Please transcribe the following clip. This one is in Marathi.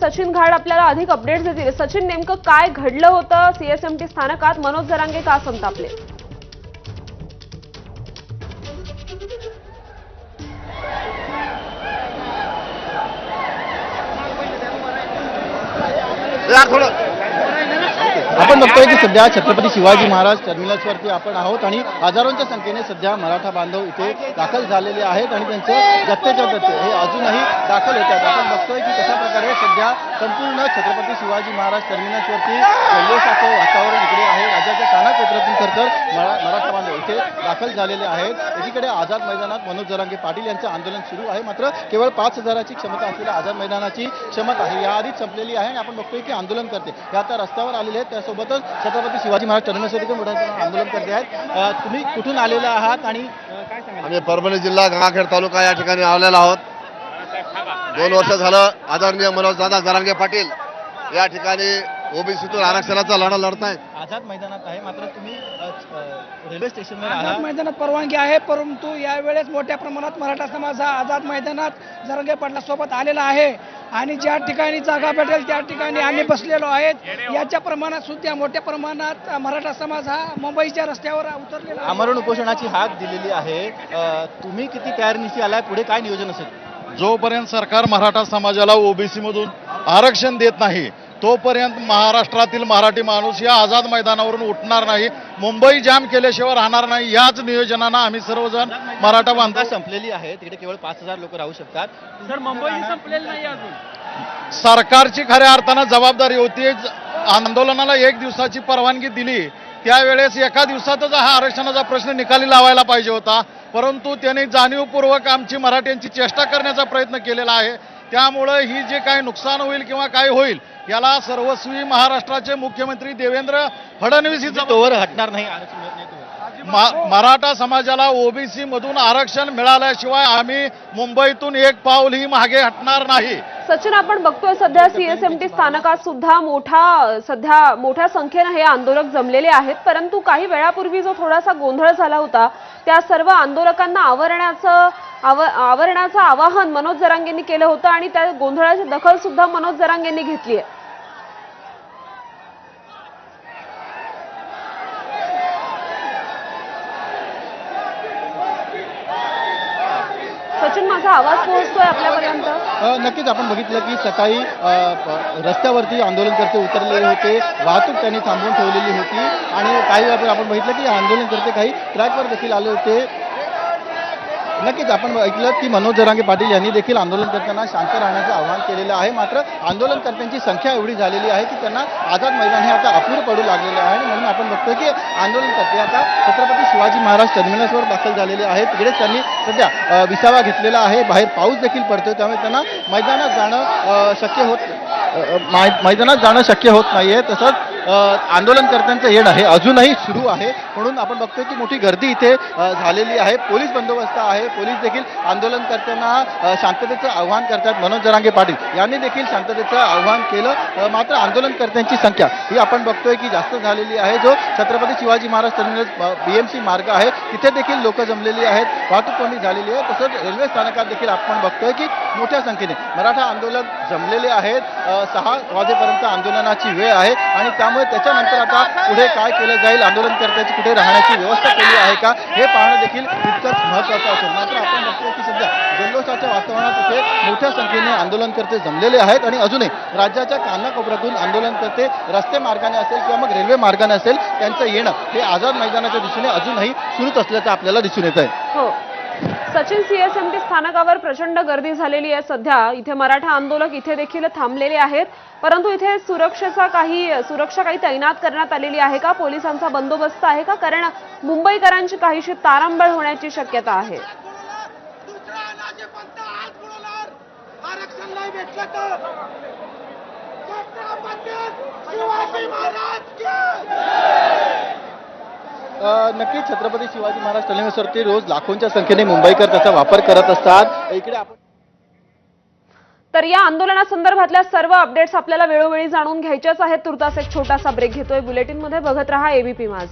सचिन घाड आपल्याला अधिक अपडेट्स देतील. सचिन नेमकं काय घडलं होतं? सीएसएमटी स्थानकात मनोज जरांगे का संतापले? आपण बघतोय की सध्या छत्रपती शिवाजी महाराज टर्मिनसवरती आपण आहोत आणि हजारोंच्या संख्येने सध्या मराठा बांधव इथे दाखल झालेले आहेत आणि त्यांचे जत्तेच्या जत्ते हे अजूनही दाखल होत आहेत आपण बघतोय की कशा प्रकारे सध्या संपूर्ण छत्रपती शिवाजी महाराज टर्मिनसवरती जल्लोषाचं वातावरण इकडे आहे. राज्याच्या कानाकोपऱ्यातून खरं तर मरा मराठा बांधव इथे दाखल झालेले आहेत. एकीकडे आझाद मैदानात मनोज जरांगे पाटील यांचं आंदोलन सुरू आहे. मात्र केवळ पाच हजाराची क्षमता असलेल्या आझाद मैदानाची क्षमता आहे याआधीच संपलेली आहे. आणि आपण बघतोय की आंदोलन करते. हे आता रस्त्यावर आलेले आहेत. त्यासोबतच छत्रपती शिवाजी महाराज टर्मिनसवरती मोठ्या आंदोलन करते आहेत. तुम्ही कुठून आलेले आहात आणि काय आम्ही परभणी जिल्हा गंगाखेड तालुका या ठिकाणी आलेला आहोत. दोन वर्ष झालं आदरणीय मनोज दादा जरांगे पाटील या ठिकाणी ओबीसीतून आरक्षणाचा लढा लढतायत आझाद मैदानात आहे मात्र तुम्ही रेल्वे स्टेशनवर आझाद आहात. मैदानात परवानगी आहे परंतु यावेळेस मोठ्या प्रमाणात मराठा समाज हा आझाद मैदानात जरंगे पाटलासोबत आलेला आहे. आणि ज्या ठिकाणी जागा भेटेल त्या ठिकाणी आम्ही बसलेलो आहेत. याच्या प्रमाणात सुद्धा मोठ्या प्रमाणात मराठा समाज हा मुंबईच्या रस्त्यावर उतरलेला आहे. आमरण उपोषणाची हाक दिलेली आहे. तुम्ही किती तयारीनिशी आलाय पुढे काय नियोजन असेल? जोपर्यंत सरकार मराठा समाजाला ओबीसी मधून आरक्षण देत नाही तोपर्यंत महाराष्ट्रातील मराठी माणूस या आझाद मैदानावरून उठणार नाही मुंबई जाम केल्याशिवाय राहणार नाही याच नियोजनानं आम्ही सर्वजण मराठा बांधव बांधा संपलेली आहे तिकडे केवळ पाच हजार लोक राहू शकतात. सर मुंबई संपलेली नाही अजून. सरकारची खऱ्या अर्थानं जबाबदारी होती आंदोलनाला एक दिवसाची परवानगी दिली त्यावेळेस एका दिवसातच हा आरक्षणाचा प्रश्न निकाली लावायला पाहिजे होता. परंतु त्यांनी जाणीवपूर्वक आमची मराठ्यांची चेष्टा करण्याचा प्रयत्न केलेला आहे. त्यामुळं ही जे काही नुकसान होईल किंवा काय होईल याला सर्वस्वी महाराष्ट्राचे मुख्यमंत्री देवेंद्र फडणवीस ही तोवर हटणार नाही मराठा समाजाला ओबीसी मधून आरक्षण मिळाल्याशिवाय आम्ही मुंबईतून एक पाऊल ही मागे हटणार नाही. सचिन आपण बघतोय सध्या सीएसएमटी स्थानकात सुद्धा मोठा सध्या मोठ्या संख्येनं हे आंदोलक जमलेले आहेत. परंतु काही वेळापूर्वी जो थोडासा गोंधळ झाला होता त्या सर्व आंदोलकांना आवरण्याचं आव आवरण्याचं आवाहन मनोज जरांगेंनी केलं होतं आणि त्या गोंधळाची दखल सुद्धा मनोज जरांगेंनी घेतली आहे. सचिन आवाज पोहोचतोय आपल्यापर्यंत? नक्कीच. आपण बघितलं की सकाळी रस्त्यावरती आंदोलनकर्ते उतरलेले होते. वाहतूक त्यांनी थांबवून ठेवलेली होती. आणि काही आपण बघितलं की आंदोलनकर्ते काही ट्रॅकवर देखील आले होते. नक्कीच आपण ऐकलं की मनोज जरांगे पाटील यांनी देखील आंदोलनकर्त्यांना शांत राहण्याचं आवाहन केलेलं आहे. मात्र आंदोलनकर्त्यांची संख्या एवढी झालेली आहे की त्यांना आझाद मैदान हे आता अपूर पडू लागलेलं आहे आणि म्हणून आपण बघतोय की आंदोलनकर्ते आता छत्रपती शिवाजी महाराज टर्मिनसवर दाखल झालेले आहेत. तिकडेच त्यांनी सध्या विसावा घेतलेला आहे. बाहेर पाऊस देखील पडतोय. त्यामुळे त्यांना मैदानात जाणं शक्य होत मैदानात जाणं शक्य होत नाहीये. तसंच आंदोलनकर्त्यांचं येण आहे अजूनही सुरू आहे. म्हणून आपण बघतोय की मोठी गर्दी इथे झालेली आहे. पोलीस बंदोबस्त आहे. पोलीस देखील आंदोलनकर्त्यांना शांततेचं आव्हान करतात. मनोज जरांगे पाटील यांनी देखील शांततेचं आव्हान केलं. मात्र आंदोलनकर्त्यांची संख्या ही आपण बघतोय की जास्त झालेली आहे. जो छत्रपती शिवाजी महाराज टर्मिनस बीएमसी मार्ग आहे तिथे देखील लोक जमलेली आहेत. वाहतूक कोंडी झालेली आहे. तसंच रेल्वे स्थानकात देखील आपण बघतोय की मोठ्या संख्येने मराठा आंदोलन जमलेले आहेत. सहा वाजेपर्यंत आंदोलनाची वेळ आहे आणि त्यामुळे त्याच्यानंतर आता पुढे काय केलं जाईल? आंदोलनकर्त्याची कुठे राहण्याची व्यवस्था केली आहे का? हे पाहणं देखील तितकंच महत्त्वाचं असेल. मात्र आपण बघतो की सध्या जल्लोषाच्या वातावरणात इथे मोठ्या संख्येने आंदोलनकर्ते जमलेले आहेत आणि अजूनही राज्याच्या कानाकोपऱ्यातून आंदोलनकर्ते रस्ते मार्गाने असेल किंवा मग रेल्वे मार्गाने असेल त्यांचं येणं हे आझाद मैदानाच्या दिशेने अजूनही सुरूच असल्याचं आपल्याला दिसून येत आहे हो. सचिन सीएसएमटी स्थानकावर प्रचंड गर्दी झालेली आहे सध्या. इथे मराठा आंदोलक इथे देखील थांबलेले आहेत. परंतु इथे सुरक्षेचा काही सुरक्षा काही तैनात करण्यात आलेली आहे का? पोलिसांचा बंदोबस्त आहे का? कारण मुंबईकरांची काहीशी तारांबळ होण्याची शक्यता आहे. आरक्षण नाही भेटलं तर छत्रपती शिवाजी महाराज की नक्की नक्कीच छत्रपती शिवाजी महाराज टर्मिनसवरती रोज लाखोंच्या संख्येने मुंबईकर त्याचा वापर करत असतात. इकडे आपण तर या आंदोलनासंदर्भातल्या सर्व अपडेट्स आपल्याला वेळोवेळी जाणून घ्यायच्याच आहेत. तुर्तास एक छोटासा ब्रेक घेतोय. बुलेटिनमध्ये बघत रहा एबीपी माझा.